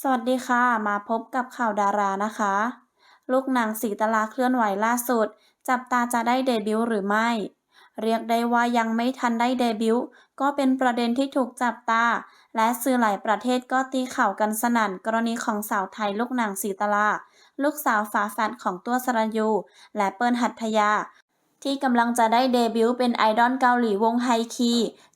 สวัสดีค่ะ มาพบกับข่าวดารานะคะ ลูกหนังสีตลาเคลื่อนไหวล่าสุด จับตาจะได้เดบิวต์หรือไม่ เรียกได้ว่ายังไม่ทันได้เดบิวต์ก็เป็นประเด็นที่ถูกจับตา และสื่อหลายประเทศก็ตีข่าวกันสนั่น กรณีของสาวไทยลูกหนังสีตลา ลูกสาวฝาแฝดของตัวสรัญยู และเปิ้ลหัตถยา ที่กำลังจะได้เดบิวต์เป็นไอดอลเกาหลีวงไฮคี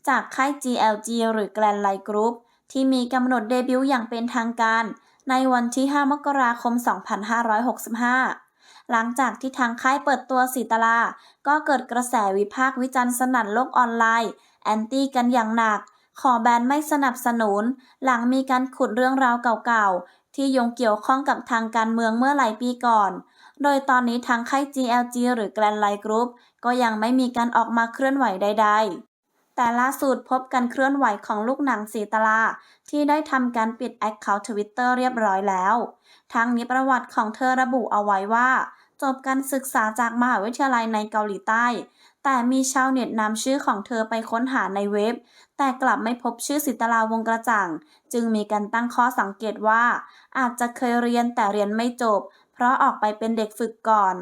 จากค่าย GLG หรือ Grand Line Group ที่มีกำหนดเดบิวต์อย่างเป็นทางการ ในวันที่ 5 มกราคม 2565 หลังจากที่ทางค่ายเปิดตัวสีตลา ก็เกิดกระแสวิพากษ์วิจารณ์สนั่นโลกออนไลน์ แอนตี้กันอย่างหนัก ขอแบนไม่สนับสนุน หลังมีการขุดเรื่องราวเก่าๆ ที่ยงเกี่ยวข้องกับทางการเมืองเมื่อหลายปีก่อน โดยตอนนี้ทางค่าย GLG หรือ Grand Line Group ก็ยังไม่มีการออกมาเคลื่อนไหวใดๆ แต่ล่าสุดพบการเคลื่อนไหวของลูกหนังสีตลา ที่ได้ทำการปิดแอคเคาท์ทวิตเตอร์เรียบร้อยแล้ว ทั้งนี้ประวัติของเธอระบุเอาไว้ว่า จบการศึกษาจากมหาวิทยาลัยในเกาหลีใต้ แต่มีชาวเน็ตนำชื่อของเธอไปค้นหาในเว็บ แต่กลับไม่พบชื่อสิตลาวงกระจ่าง จึงมีการตั้งข้อสังเกตว่า อาจจะเคยเรียนแต่เรียนไม่จบ เพราะออกไปเป็นเด็กฝึกก่อน